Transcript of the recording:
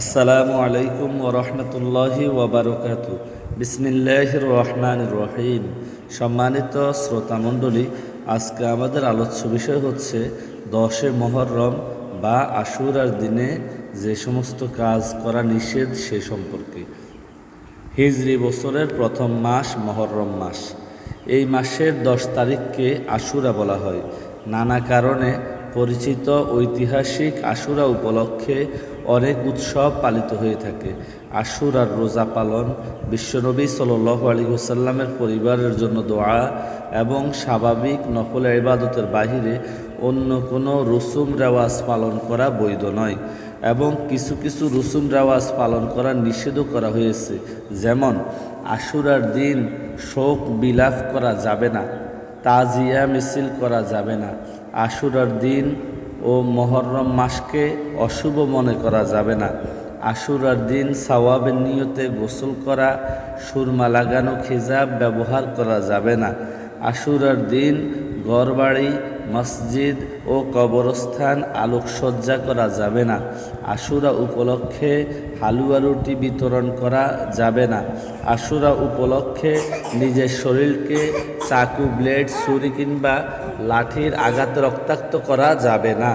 আসসালামু আলাইকুম ওরহমতুল্লাহি ওবরকাত বিসমিল্লাহ রহমান রহিম। সম্মানিত শ্রোতামণ্ডলী আজকে আমাদের আলোচ্য বিষয় হচ্ছে দশে মহরম বা আশুরার দিনে যে সমস্ত কাজ করা নিষেধ সে সম্পর্কে। হিজরি বছরের প্রথম মাস মহরম মাস। এই মাসের দশ তারিখকে আশুরা বলা হয়। নানা কারণে পরিচিত ঐতিহাসিক আশুরা উপলক্ষে অনেক উৎসব পালিত হয়ে থাকে। আশুরার রোজা পালন, বিশ্বনবী সাল আলী হোসাল্লামের পরিবারের জন্য দোয়া এবং স্বাভাবিক নফল ইবাদতের বাহিরে অন্য কোনো রসুম রেওয়াজ পালন করা বৈধ নয় এবং কিছু কিছু রসুম রেওয়াজ পালন করা নিষেধও করা হয়েছে। যেমন, আশুরার দিন শোক বিলাপ করা যাবে না। তাজিয়া মিছিল করা যাবে না। আশুরার দিন ও মহরম মাসকে অশুভ মনে করা যাবে না। আশুরার দিন সাওয়াবের নিয়তে গোসল করা, সুরমা লাগানো, খিজাব ব্যবহার করা যাবে না। আশুরার দিন ঘরবাড়ি, মসজিদ ও কবরস্থান আলোকসজ্জা করা যাবে না। আশুরা উপলক্ষে হালুয়া রুটি বিতরণ করা যাবে না। আশুরা উপলক্ষে নিজের শরীরকে চাকু, ব্লেড, ছুরি কিংবা লাঠির আঘাত রক্তাক্ত করা যাবে না।